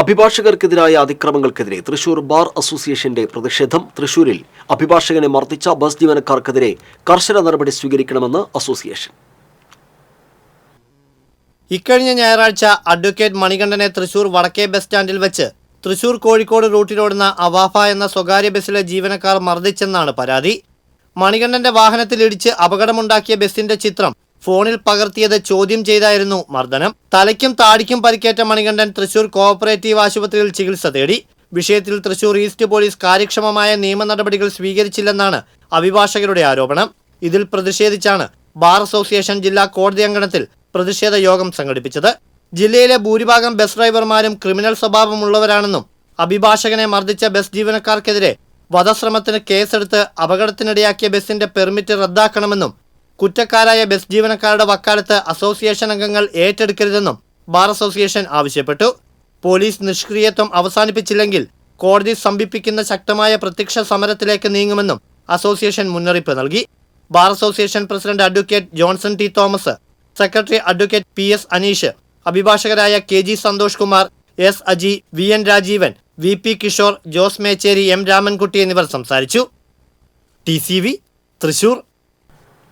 അഭിഭാഷകർക്കെതിരായ അതിക്രമങ്ങൾക്കെതിരെ Thrissur bar അസോസിയേഷന്റെ പ്രതിഷേധം. തൃശൂരിൽ അഭിഭാഷകനെ മർദ്ദിച്ച ബസ് ജീവനക്കാർക്കെതിരെ കർശന നടപടി സ്വീകരിക്കണമെന്ന് അസോസിയേഷൻ. ഇക്കഴിഞ്ഞ ഞായറാഴ്ച അഡ്വക്കേറ്റ് മണികണ്ഠനെ തൃശൂർ വടക്കേ ബസ് സ്റ്റാൻഡിൽ വെച്ച് തൃശൂർ കോഴിക്കോട് റൂട്ടിലോടുന്ന അവാഫ എന്ന സ്വകാര്യ ബസ്സിലെ ജീവനക്കാർ മർദ്ദിച്ചെന്നാണ് പരാതി. മണികണ്ഠന്റെ വാഹനത്തിൽ ഇടിച്ച് അപകടമുണ്ടാക്കിയ ബസിന്റെ ചിത്രം ഫോണിൽ പകർത്തിയത് ചോദ്യം ചെയ്തായിരുന്നു മർദ്ദനം. തലയ്ക്കും താടിക്കും പരിക്കേറ്റ മണികണ്ഠൻ തൃശൂർ കോഓപ്പറേറ്റീവ് ആശുപത്രിയിൽ ചികിത്സ തേടി. വിഷയത്തിൽ തൃശൂർ ഈസ്റ്റ് പോലീസ് കാര്യക്ഷമമായ നിയമ നടപടികൾ സ്വീകരിച്ചില്ലെന്നാണ് അഭിഭാഷകരുടെ ആരോപണം. ഇതിൽ പ്രതിഷേധിച്ചാണ് ബാർ അസോസിയേഷൻ ജില്ലാ കോടതി അങ്കണത്തിൽ പ്രതിഷേധ യോഗം സംഘടിപ്പിച്ചത്. ജില്ലയിലെ ഭൂരിഭാഗം ബസ് ഡ്രൈവർമാരും ക്രിമിനൽ സ്വഭാവമുള്ളവരാണെന്നും അഭിഭാഷകനെ മർദ്ദിച്ച ബസ് ജീവനക്കാർക്കെതിരെ വധശ്രമത്തിന് കേസെടുത്ത് അപകടത്തിനിടയാക്കിയ ബസിന്റെ പെർമിറ്റ് റദ്ദാക്കണമെന്നും കുറ്റക്കാരായ ബസ് ജീവനക്കാരുടെ വക്കാലത്ത് അസോസിയേഷൻ അംഗങ്ങൾ ഏറ്റെടുക്കരുതെന്നും ബാർ അസോസിയേഷൻ ആവശ്യപ്പെട്ടു. പോലീസ് നിഷ്ക്രിയത്വം അവസാനിപ്പിച്ചില്ലെങ്കിൽ കോടതി സമീപിക്കുന്ന ശക്തമായ പ്രത്യക്ഷ സമരത്തിലേക്ക് നീങ്ങുമെന്നും അസോസിയേഷൻ മുന്നറിയിപ്പ് നൽകി. Bar association president advocate Johnson T Thomas secretary advocate P S Aneesh അഭിഭാഷകരായ K G Santhosh Kumar S Aji V N Rajeevan V P Kishore Jose Mecheri M Ramankutty എന്നിവർ സംസാരിച്ചു. T C V Thrissur